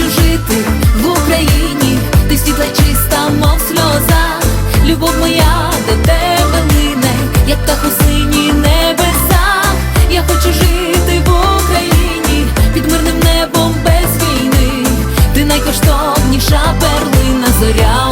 хочу жити в Україні, ти світла чиста, мов сльоза. Любов моя до тебе лине, як та сині небеса. Я хочу жити в Україні під мирним небом без війни. Ти найкоштовніша перлина, зоря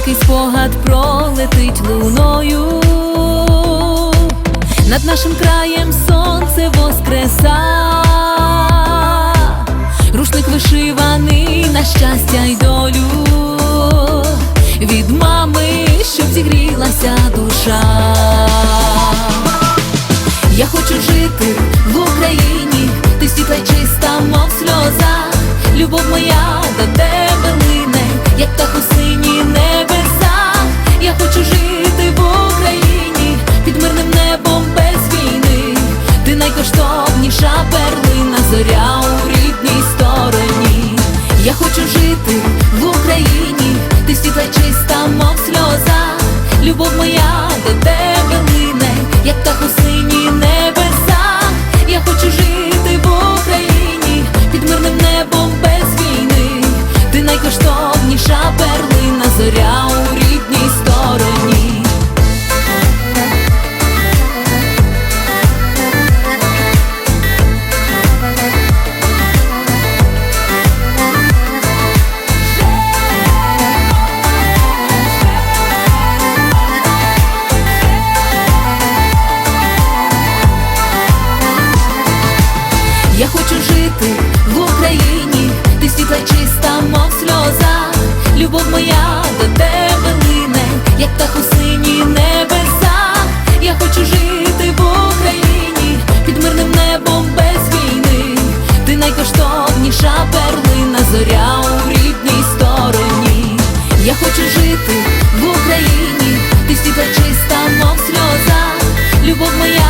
Далекий спогад пролетить луною. Над нашим краєм сонце воскреса, рушник вишиваний на щастя й долю від мами, щоб зігрілася душа. Я хочу жити в Україні, ти світла чиста, мов сльоза. Любов моя Я хочу жити в Україні, ти світла чиста, мов сльоза, любов моя до тебе лине, як та сині небеса. Я хочу жити в Україні, під мирним небом без війни, ти найкоштовніша перлина, зоря у рідній стороні. Я хочу жити в Україні, ти світла чиста, мов сльоза, любов моя.